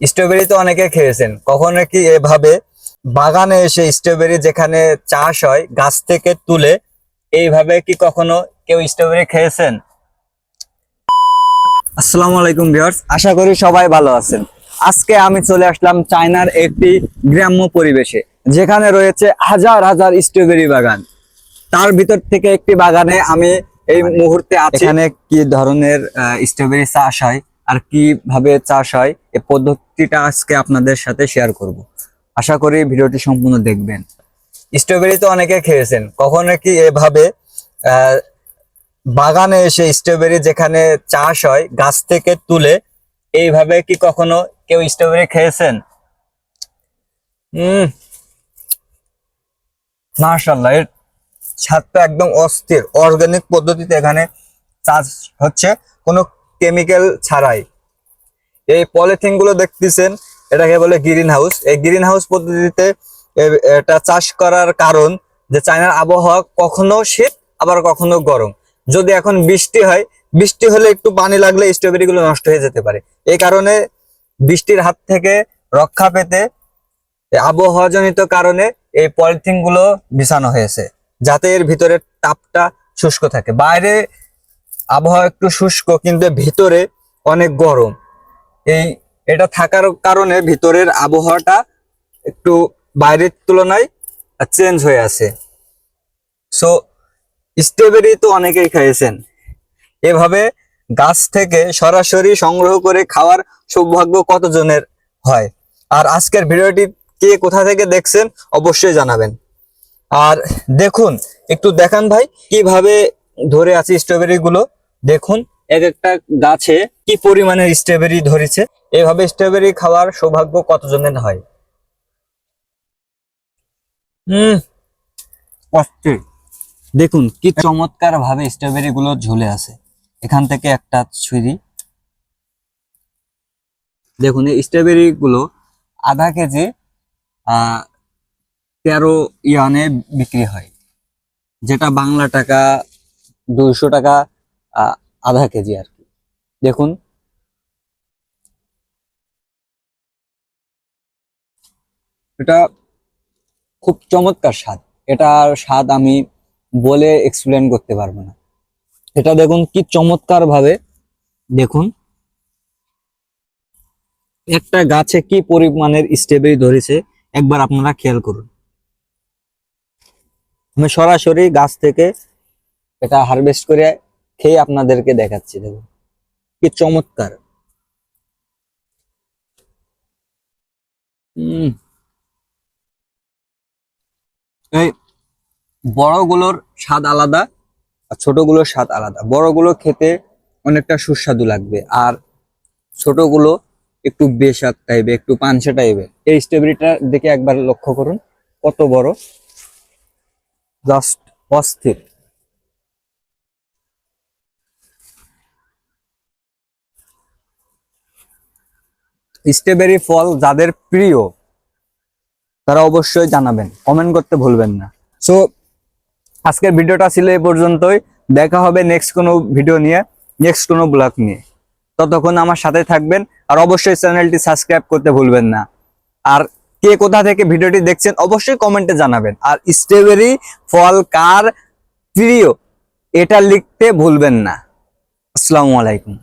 Strawberry তো অনেকে খেয়েছেন। কখনো কি এভাবে বাগানে এসে স্ট্রবেরি যেখানে চাষ হয়, গাছ থেকে তুলে এইভাবে কি কখনো কেউ স্ট্রবেরি খেয়েছেন? আসসালামু আলাইকুম ভিউয়ার্স আশা করি সবাই ভালো আছেন। আজকে আমি চলে আসলাম চায়নার একটি গ্রাম্য পরিবেশে, যেখানে রয়েছে হাজার হাজার স্ট্রবেরি বাগান। তার ভিতর থেকে একটি বাগানে আমি এই মুহূর্তে এখানে কি ধরনের স্ট্রবেরি চাষ হয়? আর কীভাবে চাষ হয় এই পদ্ধতিটা আজকে আপনাদের সাথে শেয়ার করব। আশা করি ভিডিওটি সম্পূর্ণ দেখবেন। স্ট্রবেরি তো অনেকে খেয়েছেন, কখনো কি এভাবে বাগানে এসে স্ট্রবেরি যেখানে চাষ হয়, গাছ থেকে তুলে, এইভাবে কি কখনো কেউ স্ট্রবেরি খেয়েছেন? হম মার্শাল্লাহ এর স্বাদটা একদম অস্থির। অর্গানিক পদ্ধতিতে এখানে চাষ হচ্ছে। কোনো কেমিক্যাল ছাড়াই। এই পলিথিনগুলো দেখতেছেন, এটাকে বলে গ্রিন হাউস এই গ্রিন হাউস পদ্ধতিতে এটা চাষ করার কারণ যে চায়নার আবহাওয়া কখনো শীত, আবার কখনো গরম। যদি এখন বৃষ্টি হয়, বৃষ্টি হলে একটু পানি লাগলে স্ট্রবেরি গুলো নষ্ট হয়ে যেতে পারে। এই কারণে বৃষ্টির হাত থেকে রক্ষা পেতে আবহাওয়াজনিত কারণে এই পলিথিনগুলো বিছানো হয়েছে, যাতে এর ভিতরে তাপটা শুষ্ক থাকে। বাইরে আবহাওয়া একটু শুষ্ক, কিন্তু ভিতরে অনেক গরম। এই, এটা থাকার কারণে ভিতরের আবহাওয়াটা একটু বাইরের তুলনায় চেঞ্জ হয়ে আছে। সো স্ট্রবেরি তো অনেকেই খেয়েছেন এভাবে গাছ থেকে সরাসরি সংগ্রহ করে খাওয়ার সৌভাগ্য কতজনের হয়? আর আজকের ভিডিওটি কে কোথা থেকে দেখছেন অবশ্যই জানাবেন। আর দেখুন, একটু দেখান ভাই, কীভাবে ধরে আছে স্ট্রবেরি গুলো? দেখুন, এক একটা গাছে কি পরিমাণের স্ট্রবেরি ধরেছে। এভাবে স্ট্রবেরি খাওয়ার সৌভাগ্য কতজনের হয়? হুম দেখুন, কি চমৎকার ভাবে স্ট্রবেরি গুলো ঝুলে আছে। এখান থেকে একটা ছুরি। দেখুন, এই স্ট্রবেরি গুলো আধা কেজি তেরো ইয়ানে বিক্রি হয়। যেটা বাংলা টাকা, দুইশো টাকা আধা কেজি আর কি। দেখুন। এটা খুব চমৎকার স্বাদ। এটার স্বাদ আমি বলে এক্সপ্লেন করতে পারব না। এটা দেখুন কি চমৎকার ভাবে দেখুন। একটা গাছে কি পরিমাণের স্ট্রবেরি ধরেছে, একবার আপনারা খেয়াল করুন। আমি সরাসরি গাছ থেকে এটা হারভেস্ট করে খেয়ে আপনাদেরকে দেখাচ্ছি, দেখুন। কি চমৎকার। এই বড়গুলোর স্বাদ আলাদা আর ছোটগুলোর স্বাদ আলাদা। বড়গুলো খেতে অনেকটা সুস্বাদু লাগবে আর ছোটগুলো একটু বেশাদ টাইপের একটু পানসা টাইপের এই স্ট্রবেরিটার দিকে একবার লক্ষ্য করুন, কত বড়। জাস্ট অস্থির। স্ট্রবেরি ফল যাদের প্রিয়, তারা অবশ্যই জানাবেন কমেন্ট করতে ভুলবেন না। সো আজকের ভিডিওটা ছিল এই পর্যন্তই। দেখা হবে নেক্সট কোনো ভিডিও নিয়ে নেক্সট কোনো ব্লগ নিয়ে। ততক্ষণ আমার সাথে থাকবেন আর অবশ্যই চ্যানেলটি সাবস্ক্রাইব করতে ভুলবেন না। আর কে কোথা থেকে ভিডিওটি দেখছেন, অবশ্যই কমেন্টে জানাবেন। আর স্ট্রবেরি ফল কার প্রিয়, এটা লিখতে ভুলবেন না। আসসালামু আলাইকুম।